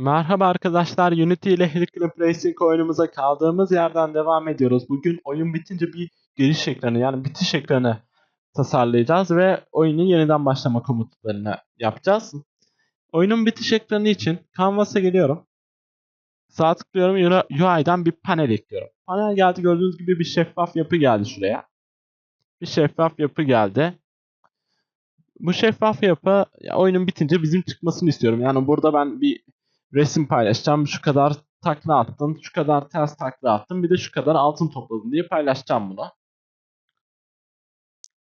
Merhaba arkadaşlar, Unity ile Climb Racing oyunumuza kaldığımız yerden devam ediyoruz. Bugün oyun bitince bir giriş ekranı yani bitiş ekranı tasarlayacağız ve oyunun yeniden başlama komutlarını yapacağız. Oyunun bitiş ekranı için Canvas'a geliyorum. Sağ tıklıyorum, UI'den bir panel ekliyorum. Panel geldi, gördüğünüz gibi bir şeffaf yapı geldi şuraya. Bir şeffaf yapı geldi. Bu şeffaf yapı ya oyunun bitince bizim çıkmasını istiyorum. Yani burada ben bir resim paylaşacağım. Şu kadar takla attın, şu kadar ters takla attın, bir de şu kadar altın topladın diye paylaşacağım bunu.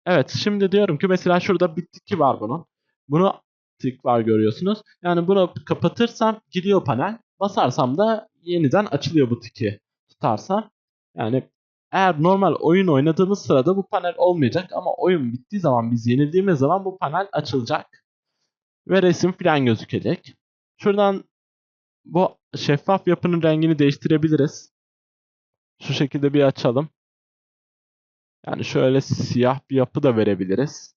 Evet, şimdi diyorum ki mesela şurada bir tiki var bunun. Bunu tik var görüyorsunuz. Yani bunu kapatırsam gidiyor panel. Basarsam da yeniden açılıyor bu tiki tutarsam. Yani eğer normal oyun oynadığımız sırada bu panel olmayacak ama oyun bittiği zaman biz yenildiğimiz zaman bu panel açılacak. Ve resim falan gözükecek. Şuradan bu şeffaf yapının rengini değiştirebiliriz. Şu şekilde bir açalım. Yani şöyle siyah bir yapı da verebiliriz.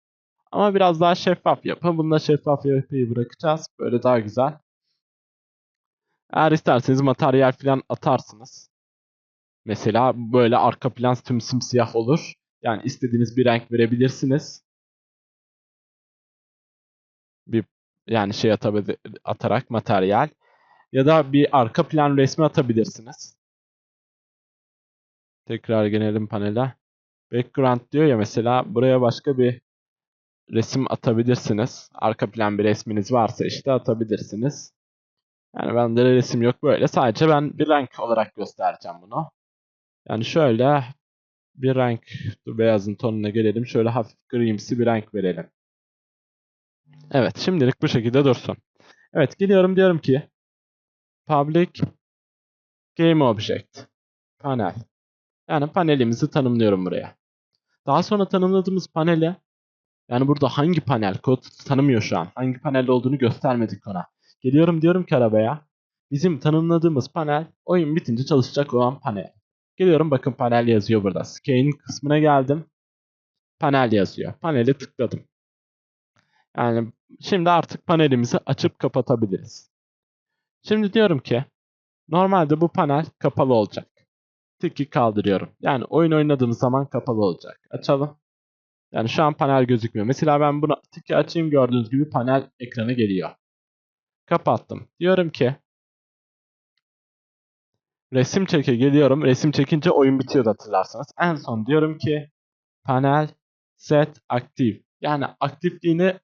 Ama biraz daha şeffaf yapı. Bunda şeffaf yapıyı bırakacağız. Böyle daha güzel. Eğer isterseniz materyal falan atarsınız. Mesela böyle arka plan tüm simsiyah olur. Yani istediğiniz bir renk verebilirsiniz. Bir yani şey atarak materyal. Ya da bir arka plan resmi atabilirsiniz. Tekrar gelelim panele. Background diyor ya mesela buraya başka bir resim atabilirsiniz. Arka plan bir resminiz varsa işte atabilirsiniz. Yani bende resim yok böyle. Sadece ben bir renk olarak göstereceğim bunu. Yani şöyle bir renk, dur beyazın tonuna gelelim. Şöyle hafif grimsi bir renk verelim. Evet şimdilik bu şekilde dursun. Evet geliyorum diyorum ki public game object panel. Yani panelimizi tanımlıyorum buraya. Daha sonra tanımladığımız panele yani burada hangi panel kod tanımıyor şu an. Hangi panel olduğunu göstermedik ona. Geliyorum diyorum ki arabaya. Bizim tanımladığımız panel oyun bitince çalışacak olan panel. Geliyorum bakın panel yazıyor burada. Scan kısmına geldim. Panel yazıyor. Paneli tıkladım. Yani şimdi artık panelimizi açıp kapatabiliriz. Şimdi diyorum ki normalde bu panel kapalı olacak. Tiki kaldırıyorum. Yani oyun oynadığımız zaman kapalı olacak. Açalım. Yani şu an panel gözükmüyor. Mesela ben bunu tiki açayım gördüğünüz gibi panel ekranı geliyor. Kapattım. Diyorum ki resim çeke geliyorum. Resim çekince oyun bitiyordu hatırlarsanız. En son diyorum ki panel set aktif. Yani aktifliğini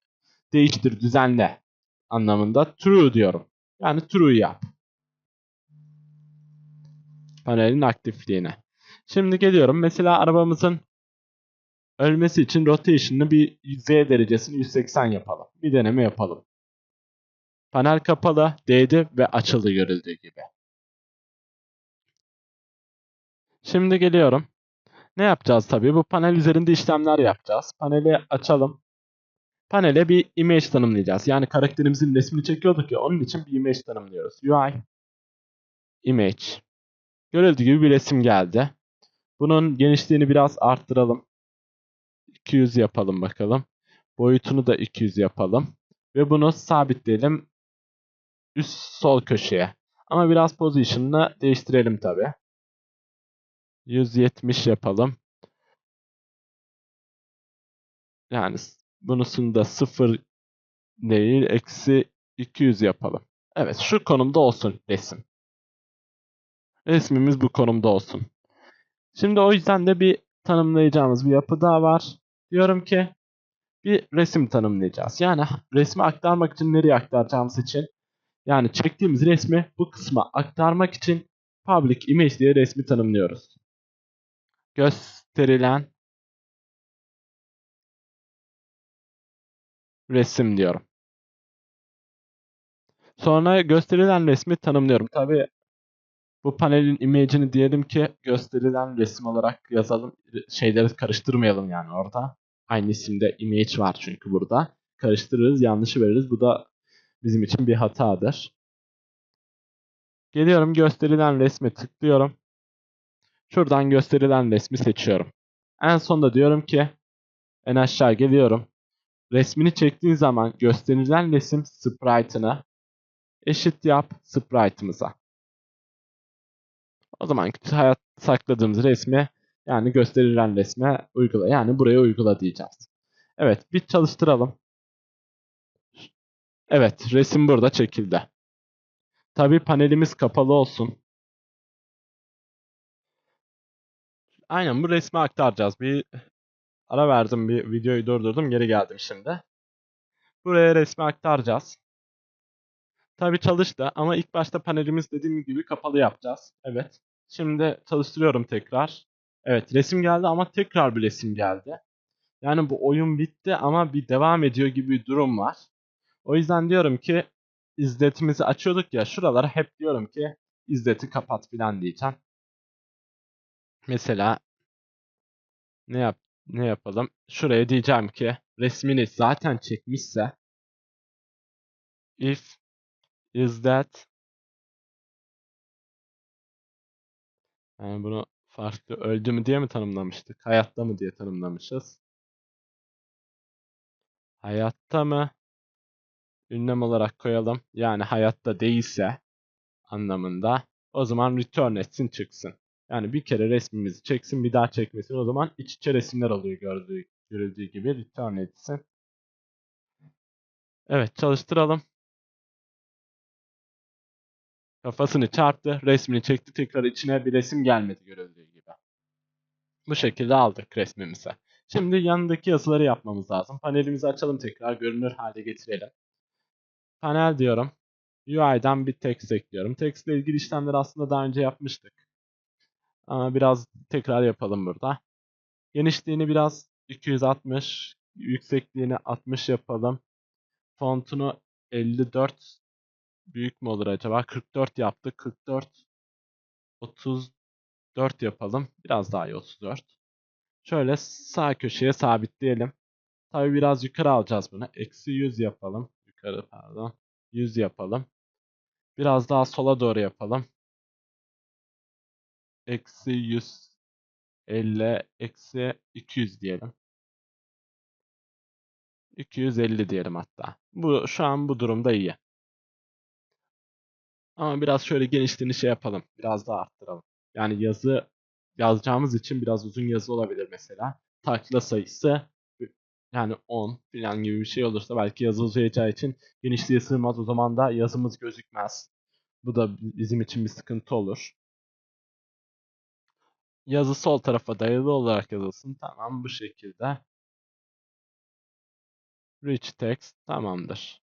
değiştir, düzenle anlamında true diyorum. Yani true yap. Panelin aktifliğine. Şimdi geliyorum. Mesela arabamızın ölmesi için rotation'ını bir Z derecesini 180 yapalım. Bir deneme yapalım. Panel kapalı, değdi ve açıldı görüldüğü gibi. Şimdi geliyorum. Ne yapacağız tabii? Bu panel üzerinde işlemler yapacağız. Paneli açalım. Panele bir image tanımlayacağız. Yani karakterimizin resmini çekiyorduk ya onun için bir image tanımlıyoruz. UI image. Görüldüğü gibi bir resim geldi. Bunun genişliğini biraz arttıralım. 200 yapalım bakalım. Boyutunu da 200 yapalım. Ve bunu sabitleyelim üst sol köşeye. Ama biraz position'ını değiştirelim tabi. 170 yapalım. Yani bunusunu da 0 değil eksi 200 yapalım. Evet şu konumda olsun resim. Resmimiz bu konumda olsun. Şimdi o yüzden de bir tanımlayacağımız bir yapı daha var. Diyorum ki bir resim tanımlayacağız. Yani resmi aktarmak için nereye aktaracağımız için yani çektiğimiz resmi bu kısma aktarmak için public image diye resmi tanımlıyoruz. Gösterilen resim diyorum. Sonra gösterilen resmi tanımlıyorum. Tabi bu panelin image'ini diyelim ki gösterilen resim olarak yazalım. Şeyleri karıştırmayalım yani orada. Aynı isimde image var çünkü burada. Karıştırırız, yanlışı veririz. Bu da bizim için bir hatadır. Geliyorum gösterilen resme tıklıyorum. Şuradan gösterilen resmi seçiyorum. En sonda diyorum ki en aşağı geliyorum. Resmini çektiğin zaman gösterilen resim sprite'ını eşit yap sprite'ımıza. O zaman hayat sakladığımız resmi yani gösterilen resme uygula. Yani buraya uygula diyeceğiz. Evet bir çalıştıralım. Evet resim burada çekildi. Tabi panelimiz kapalı olsun. Aynen bu resmi aktaracağız. Bir ara verdim bir videoyu durdurdum geri geldim şimdi. Buraya resmi aktaracağız. Tabi çalıştı ama ilk başta panelimiz dediğim gibi kapalı yapacağız. Evet. Şimdi çalıştırıyorum tekrar. Evet resim geldi ama tekrar bir resim geldi. Yani bu oyun bitti ama bir devam ediyor gibi bir durum var. O yüzden diyorum ki izletimizi açıyorduk ya şuralara hep diyorum ki izleti kapat filan diyeceğim. Mesela ne yap ne yapalım? Şuraya diyeceğim ki resmini zaten çekmişse if is that yani bunu farklı öldü mü diye mi tanımlamıştık? Hayatta mı diye tanımlamışız. Hayatta mı? Ünlem olarak koyalım. Yani hayatta değilse anlamında. O zaman return etsin çıksın. Yani bir kere resmimizi çeksin bir daha çekmesin. O zaman iç içe resimler oluyor gördüğü, görüldüğü gibi return etsin. Evet çalıştıralım. Kafasını çarptı, resmini çekti, tekrar içine bir resim gelmedi görüldüğü gibi. Bu şekilde aldık resmimizi. Şimdi yanındaki yazıları yapmamız lazım. Panelimizi açalım tekrar, görünür hale getirelim. Panel diyorum. UI'den bir text ekliyorum. Text ile ilgili işlemleri aslında daha önce yapmıştık. Ama biraz tekrar yapalım burada. Genişliğini biraz 260, yüksekliğini 60 yapalım. Fontunu 54 büyük mü olur acaba? 44 yaptık. 44 34 yapalım. Biraz daha iyi 34. Şöyle sağ köşeye sabitleyelim. Tabi biraz yukarı alacağız bunu. Eksi 100 yapalım. Yukarı pardon. 100 yapalım. Biraz daha sola doğru yapalım. Eksi 150 eksi 200 diyelim. 250 diyelim hatta. Bu şu an bu durumda iyi. Ama biraz şöyle genişliğini şey yapalım. Biraz daha arttıralım. Yani yazı yazacağımız için biraz uzun yazı olabilir mesela. Takla sayısı yani 10 falan gibi bir şey olursa belki yazı uzayacağı için genişliğe sığmaz. O zaman da yazımız gözükmez. Bu da bizim için bir sıkıntı olur. Yazı sol tarafa dayalı olarak yazılsın. Tamam bu şekilde. Rich text tamamdır.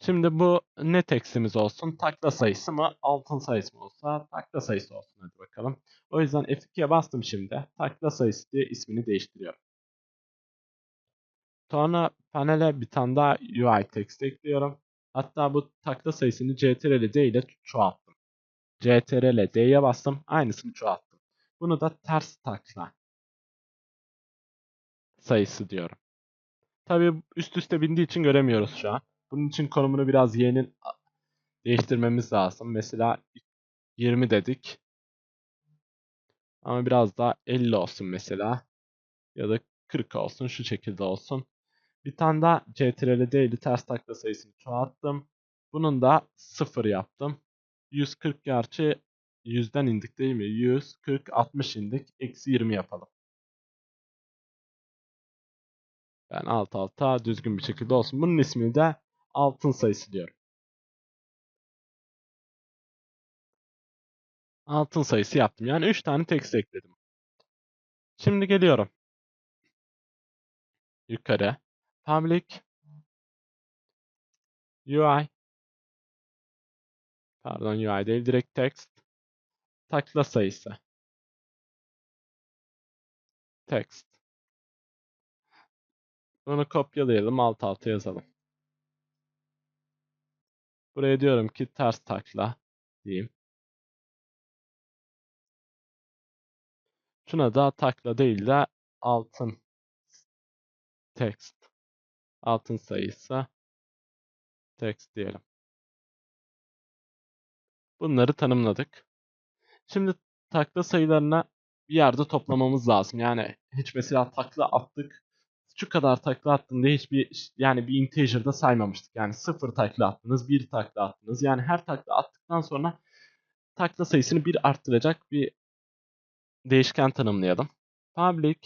Şimdi bu ne text'imiz olsun? Takla sayısı mı? Altın sayısı mı olsa? Takla sayısı olsun hadi bakalım. O yüzden F2'ye bastım şimdi. Takla sayısı diye ismini değiştiriyorum. Sonra panele bir tane daha UI text ekliyorum. Hatta bu takla sayısını CTRL D ile çoğalttım. CTRL D'ye bastım. Aynısını çoğalttım. Bunu da ters takla sayısı diyorum. Tabii üst üste bindiği için göremiyoruz şu an. Bunun için konumunu biraz y'nin değiştirmemiz lazım. Mesela 20 dedik. Ama biraz daha 50 olsun mesela. Ya da 40 olsun. Şu şekilde olsun. Bir tane daha CTRL D ile ters takla sayısını çoğalttım. Bunun da 0 yaptım. 140 gerçi 100'den indik değil mi? 100, 40, 60 indik. Eksi 20 yapalım. Ben alt alta düzgün bir şekilde olsun. Bunun ismini de altın sayısı diyorum. Altın sayısı yaptım. Yani 3 tane text ekledim. Şimdi geliyorum. Yukarı. Public UI Pardon UI değil. Direkt text. Takla sayısı. Text. Bunu kopyalayalım. Alt alta yazalım. Buraya diyorum ki ters takla diyeyim. Şuna da takla değil de altın text. Altın sayısı text diyelim. Bunları tanımladık. Şimdi takla sayılarına bir yerde toplamamız lazım. Yani hiç mesela takla attık şu kadar takla attın diye hiçbir yani bir integer'da saymamıştık. Yani sıfır takla attınız, bir takla attınız. Yani her takla attıktan sonra takla sayısını bir arttıracak bir değişken tanımlayalım. Public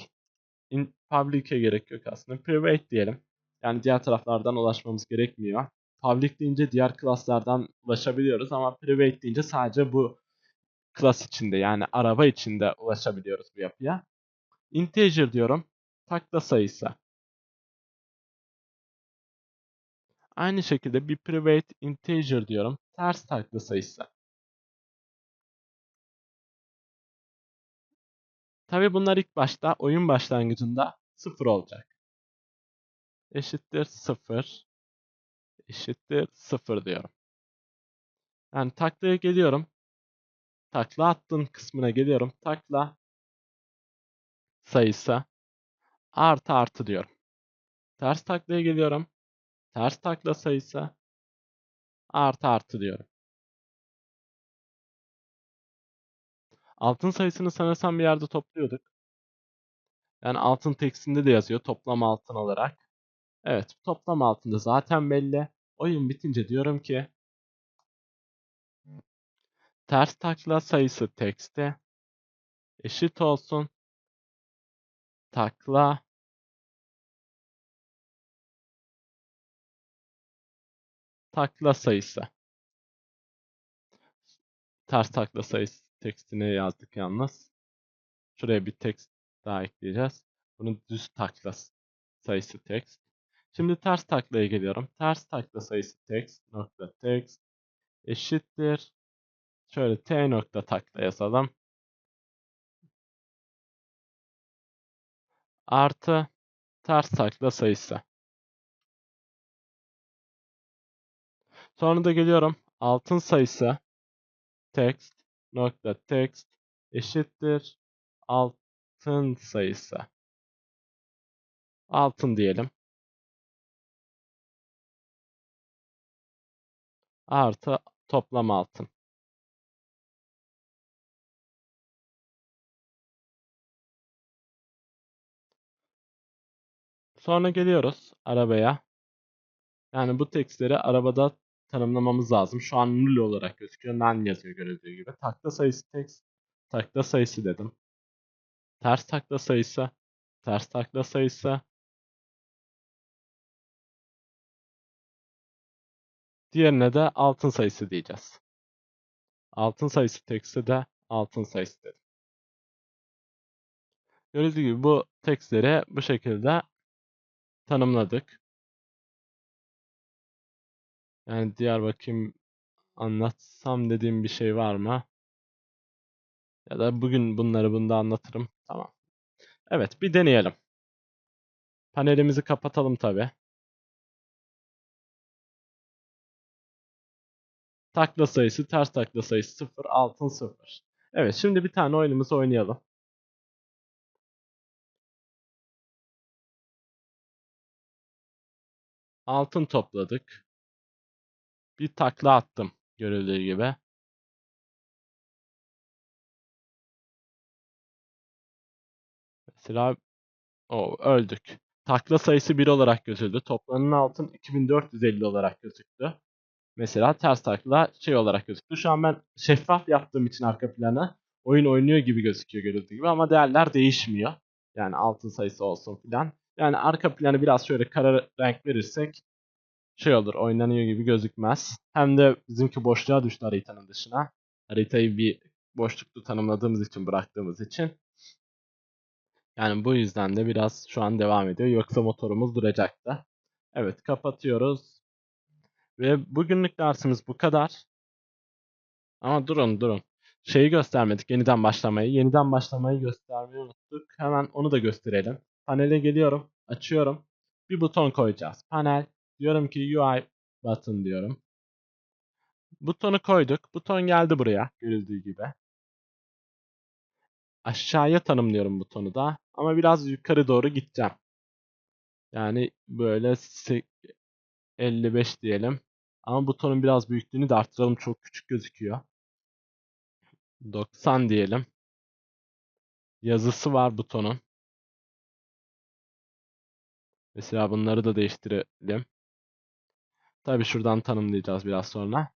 public'e gerek yok aslında. Private diyelim. Yani diğer taraflardan ulaşmamız gerekmiyor. Public deyince diğer klaslardan ulaşabiliyoruz ama private deyince sadece bu class içinde yani araba içinde ulaşabiliyoruz bu yapıya. Integer diyorum. Takla sayısı. Aynı şekilde bir private integer diyorum. Ters takla sayısı. Tabi bunlar ilk başta oyun başlangıcında 0 olacak. Eşittir 0. Eşittir 0 diyorum. Yani taklaya geliyorum. Takla attın kısmına geliyorum. Takla sayısı artı artı diyorum. Ters taklaya geliyorum. Ters takla sayısı artı artı diyorum. Altın sayısını sanırsam bir yerde topluyorduk. Yani altın tekstinde de yazıyor toplam altın olarak. Evet toplam altında zaten belli. Oyun bitince diyorum ki ters takla sayısı tekste eşit olsun takla takla sayısı. Ters takla sayısı tekstini yazdık yalnız. Şuraya bir tekst daha ekleyeceğiz. Bunun düz takla sayısı text. Şimdi ters taklaya geliyorum. Ters takla sayısı text nokta text eşittir. Şöyle t nokta takla yazalım. Artı ters takla sayısı. Sonra da geliyorum. Altın sayısı text nokta text eşittir altın sayısı. Altın diyelim. Artı toplam altın. Sonra geliyoruz arabaya. Yani bu tekstleri arabada tanımlamamız lazım. Şu an null olarak gözüküyor. None yazıyor görüldüğü gibi. Takla sayısı text. Takla sayısı dedim. Ters takla sayısı. Ters takla sayısı. Diğerine de altın sayısı diyeceğiz. Altın sayısı text'e de altın sayısı dedim. Gördüğünüz gibi bu tekstleri bu şekilde tanımladık. Yani diğer bakayım anlatsam dediğim bir şey var mı? Ya da bugün bunları bunda anlatırım. Tamam. Evet bir deneyelim. Panelimizi kapatalım tabi. Takla sayısı, ters takla sayısı 0, altın 0. Evet şimdi bir tane oyunumuzu oynayalım. Altın topladık. Bir takla attım görüldüğü gibi. Mesela o öldük. Takla sayısı 1 olarak gözüldü. Toplanan altın 2450 olarak gözüktü. Mesela ters takla şey olarak gözüktü. Şu an ben şeffaf yaptığım için arka planı oyun oynuyor gibi gözüküyor görüldüğü gibi ama değerler değişmiyor. Yani altın sayısı olsun filan. Yani arka planı biraz şöyle kara renk verirsek şey olur oynanıyor gibi gözükmez. Hem de bizimki boşluğa düştü haritanın dışına. Haritayı bir boşluklu tanımladığımız için bıraktığımız için. Yani bu yüzden de biraz şu an devam ediyor. Yoksa motorumuz duracaktı. Evet kapatıyoruz. Ve bugünlük dersimiz bu kadar. Ama durun durun. Şeyi göstermedik. Yeniden başlamayı. Yeniden başlamayı göstermeyi unuttuk. Hemen onu da gösterelim. Panele geliyorum. Açıyorum. Bir buton koyacağız. Panel. Diyorum ki UI button diyorum. Butonu koyduk. Buton geldi buraya. Görüldüğü gibi. Aşağıya tanımlıyorum butonu da. Ama biraz yukarı doğru gideceğim. Yani böyle 55 diyelim. Ama butonun biraz büyüklüğünü de arttıralım. Çok küçük gözüküyor. 90 diyelim. Yazısı var butonun. Mesela bunları da değiştirelim. Tabii şuradan tanımlayacağız biraz sonra.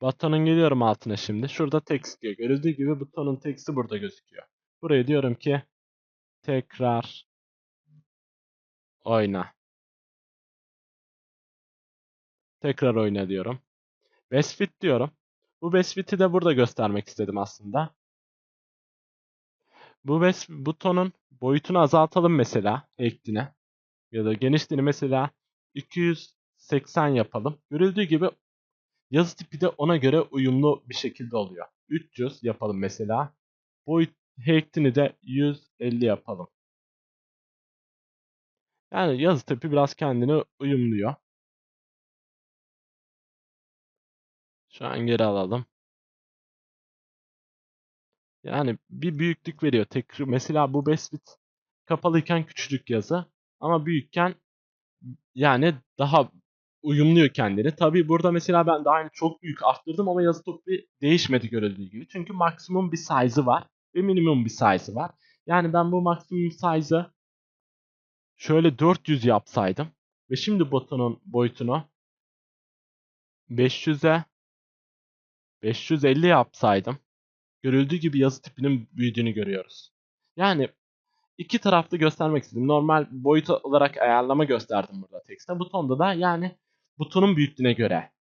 Buton'un geliyorum altına şimdi. Şurada text diyor. Görüldüğü gibi butonun text'i burada gözüküyor. Buraya diyorum ki tekrar oyna. Tekrar oyna diyorum. Best fit diyorum. Bu best fit'i de burada göstermek istedim aslında. Bu best butonun boyutunu azaltalım mesela ekline. Ya da genişliğini mesela 280 yapalım. Görüldüğü gibi yazı tipi de ona göre uyumlu bir şekilde oluyor. 300 yapalım mesela. Boyut height'ini de 150 yapalım. Yani yazı tipi biraz kendini uyumluyor. Şu an geri alalım. Yani bir büyüklük veriyor. Tek, mesela bu Bestbit kapalıyken küçücük yazı ama büyükken yani daha uyumluyor kendini. Tabii burada mesela ben daha aynı çok büyük arttırdım ama yazı topu değişmedi görüldüğü gibi. Çünkü maksimum bir size'ı var ve minimum bir size'ı var. Yani ben bu maksimum size'ı şöyle 400 yapsaydım ve şimdi butonun boyutunu 500'e 550 yapsaydım görüldüğü gibi yazı tipinin büyüdüğünü görüyoruz. Yani iki taraflı göstermek istedim. Normal boyut olarak ayarlama gösterdim burada tekste. Butonda da yani butonun büyüklüğüne göre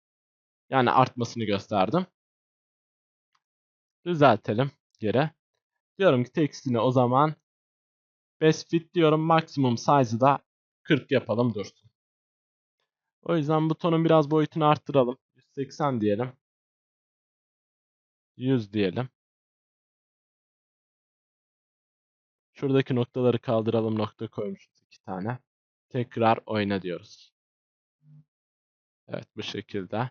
yani artmasını gösterdim. Düzeltelim geri. Diyorum ki tekstini o zaman best fit diyorum. Maksimum size'ı da 40 yapalım dursun. O yüzden butonun biraz boyutunu arttıralım. 180 diyelim. 100 diyelim. Şuradaki noktaları kaldıralım. Nokta koymuşuz iki tane. Tekrar oyna diyoruz. Evet bu şekilde.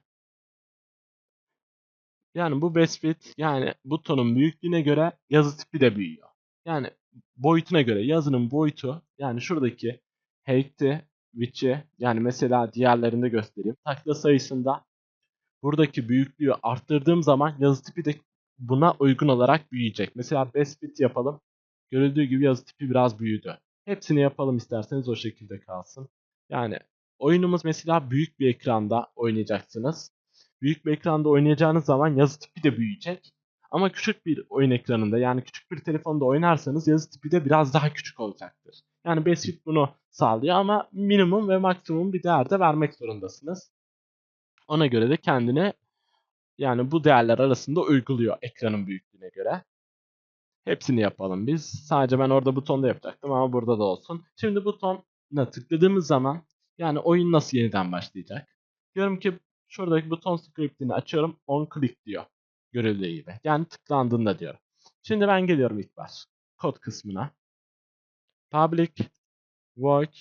Yani bu best fit yani butonun büyüklüğüne göre yazı tipi de büyüyor. Yani boyutuna göre yazının boyutu yani şuradaki height'i, width'i yani mesela diğerlerinde göstereyim. Takla sayısında buradaki büyüklüğü arttırdığım zaman yazı tipi de buna uygun olarak büyüyecek. Mesela best fit yapalım. Görüldüğü gibi yazı tipi biraz büyüdü. Hepsini yapalım isterseniz o şekilde kalsın. Yani oyunumuz mesela büyük bir ekranda oynayacaksınız. Büyük bir ekranda oynayacağınız zaman yazı tipi de büyüyecek. Ama küçük bir oyun ekranında yani küçük bir telefonda oynarsanız yazı tipi de biraz daha küçük olacaktır. Yani Basic bunu sağlıyor ama minimum ve maksimum bir değer de vermek zorundasınız. Ona göre de kendine yani bu değerler arasında uyguluyor ekranın büyüklüğüne göre. Hepsini yapalım biz. Sadece ben orada butonda yapacaktım ama burada da olsun. Şimdi butona tıkladığımız zaman yani oyun nasıl yeniden başlayacak? Diyorum ki şuradaki buton script'ini açıyorum. On click diyor. Görüldüğü gibi. Yani tıklandığında diyor. Şimdi ben geliyorum ilk baş. Kod kısmına. Public void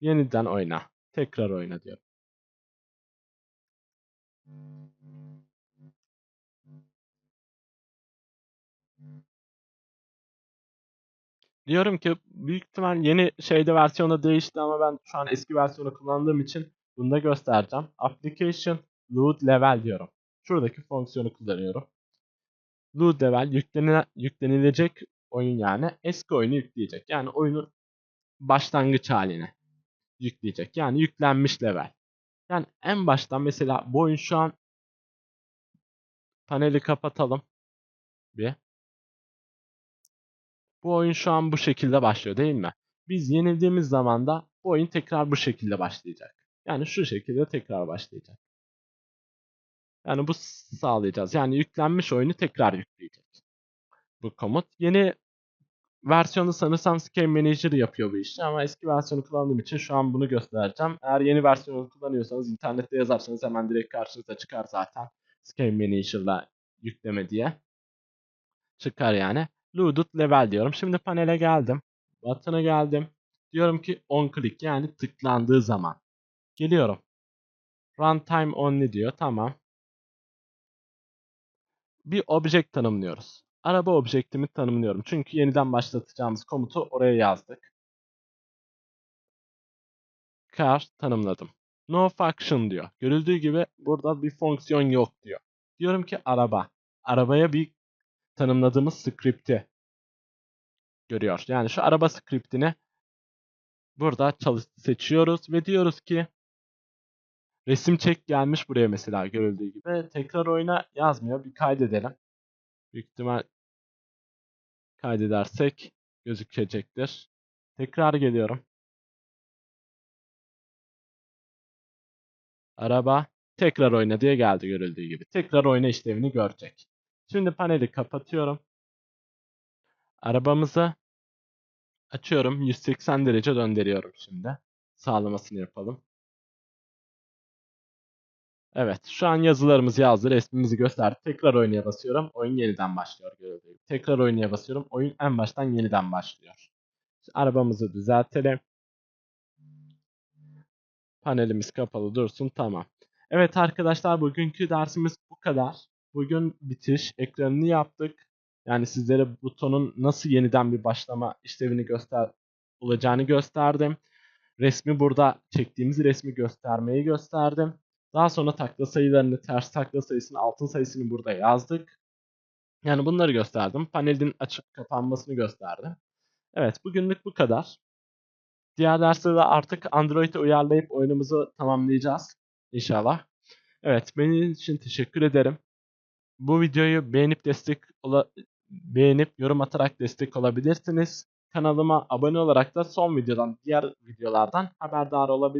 yeniden oyna. Tekrar oyna diyorum. Diyorum ki büyük ihtimal yeni şeyde versiyonu değişti ama ben şu an eski versiyonu kullandığım için bunu da göstereceğim. Application load level diyorum. Şuradaki fonksiyonu kullanıyorum. Load level yüklenile, yüklenilecek oyun yani eski oyunu yükleyecek. Yani oyunun başlangıç haline yükleyecek. Yani yüklenmiş level. Yani en baştan mesela bu oyun şu an paneli kapatalım. Bir. Bu oyun şu an bu şekilde başlıyor değil mi? Biz yenildiğimiz zaman da bu oyun tekrar bu şekilde başlayacak. Yani şu şekilde tekrar başlayacak. Yani bu sağlayacağız. Yani yüklenmiş oyunu tekrar yükleyecek. Bu komut. Yeni versiyonu sanırsam Scale Manager yapıyor bu işi ama eski versiyonu kullandığım için şu an bunu göstereceğim. Eğer yeni versiyonu kullanıyorsanız internette yazarsanız hemen direkt karşınıza çıkar zaten. Scale Manager'la yükleme diye. Çıkar yani. Loaded level diyorum. Şimdi panele geldim. Button'a geldim. Diyorum ki on click yani tıklandığı zaman. Geliyorum. Runtime only diyor. Tamam. Bir object tanımlıyoruz. Araba objektimi tanımlıyorum. Çünkü yeniden başlatacağımız komutu oraya yazdık. Car tanımladım. No function diyor. Görüldüğü gibi burada bir fonksiyon yok diyor. Diyorum ki araba. Arabaya bir tanımladığımız script'i görüyor. Yani şu araba scriptini burada çalış seçiyoruz ve diyoruz ki resim çek gelmiş buraya mesela görüldüğü gibi. Tekrar oyna yazmıyor. Bir kaydedelim. Büyük ihtimal kaydedersek gözükecektir. Tekrar geliyorum. Araba tekrar oyna diye geldi görüldüğü gibi. Tekrar oyna işlevini görecek. Şimdi paneli kapatıyorum. Arabamızı açıyorum. 180 derece döndürüyorum şimdi. Sağlamasını yapalım. Evet, şu an yazılarımız yazdı, resmimizi gösterdi. Tekrar oynaya basıyorum. Oyun yeniden başlıyor gördüğü gibi. Tekrar oynaya basıyorum. Oyun en baştan yeniden başlıyor. Şimdi arabamızı düzeltelim. Panelimiz kapalı dursun. Tamam. Evet arkadaşlar bugünkü dersimiz bu kadar. Bugün bitiş ekranını yaptık. Yani sizlere butonun nasıl yeniden bir başlama işlevini göster olacağını gösterdim. Resmi burada çektiğimiz resmi göstermeyi gösterdim. Daha sonra takla sayılarını, ters takla sayısını, altın sayısını burada yazdık. Yani bunları gösterdim. Panelin açıp kapanmasını gösterdim. Evet bugünlük bu kadar. Diğer derste de artık Android'e uyarlayıp oyunumuzu tamamlayacağız. İnşallah. Evet benim için teşekkür ederim. Bu videoyu beğenip destek beğenip yorum atarak destek olabilirsiniz. Kanalıma abone olarak da son videodan, diğer videolardan haberdar olabilirsiniz.